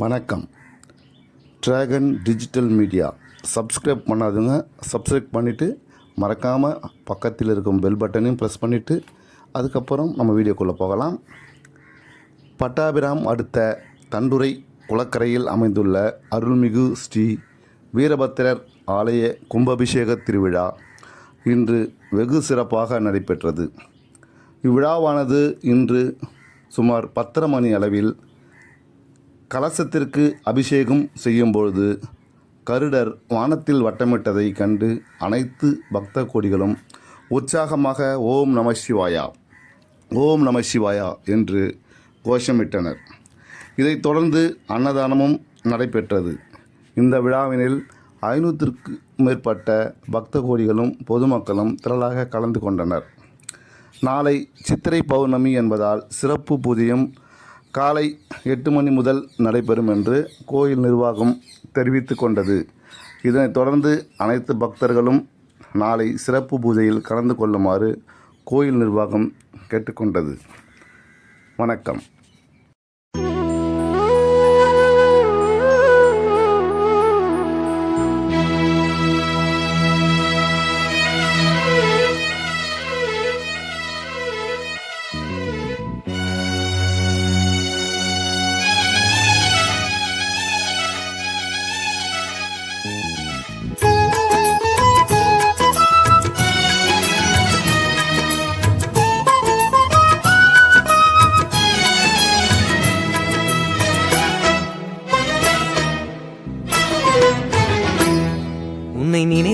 வணக்கம். Dragon digital media subscribe பண்ணாதுங்க subscribe பண்ணிவிட்டு மறக்காமல் பக்கத்தில் இருக்கும் பெல் பட்டனையும் ப்ரெஸ் பண்ணிவிட்டு அதுக்கப்புறம் நம்ம வீடியோக்குள்ளே போகலாம். பட்டாபிராம் அடுத்த தண்டுரை குளக்கரையில் அமைந்துள்ள அருள்மிகு ஸ்ரீ வீரபத்திரர் ஆலய கும்பாபிஷேக திருவிழா இன்று வெகு சிறப்பாக நடைபெற்றது. இவ்விழாவானது இன்று சுமார் பத்தரை மணி அளவில் கலசத்திற்கு அபிஷேகம் செய்யும்பொழுது கருடர் வானத்தில் வட்டமிட்டதை கண்டு அனைத்து பக்த கோடிகளும் உற்சாகமாக ஓம் நம சிவாயா ஓம் நம சிவாயா என்று கோஷமிட்டனர். இதைத் தொடர்ந்து அன்னதானமும் நடைபெற்றது. இந்த விழாவினில் ஐநூற்றிற்கு மேற்பட்ட பக்த கோடிகளும் பொதுமக்களும் திரளாக கலந்து கொண்டனர். நாளை சித்திரை பௌர்ணமி என்பதால் சிறப்பு பூஜையும் காலை எட்டு மணி முதல் நடைபெறும் என்று கோயில் நிர்வாகம் தெரிவித்து கொண்டது. இதனைத் தொடர்ந்து அனைத்து பக்தர்களும் நாளை சிறப்பு பூஜையில் கலந்து கொள்ளுமாறு கோயில் நிர்வாகம் கேட்டுக்கொண்டது வணக்கம்.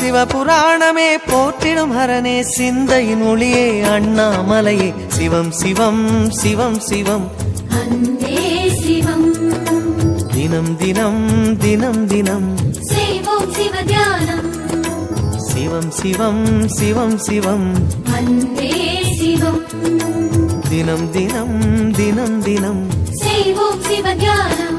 சிவபுராணமே போற்றிடும் ஹரனே சிந்தையின் ஒளியே அண்ணாமலையே. சிவம் சிவம் சிவம் சிவம். தினம் தினம் தினம் தினம். சிவம் சிவம் சிவம் சிவம் தினம் தினம் தினம் தினம். செய்வோம் சிவத்தியானம்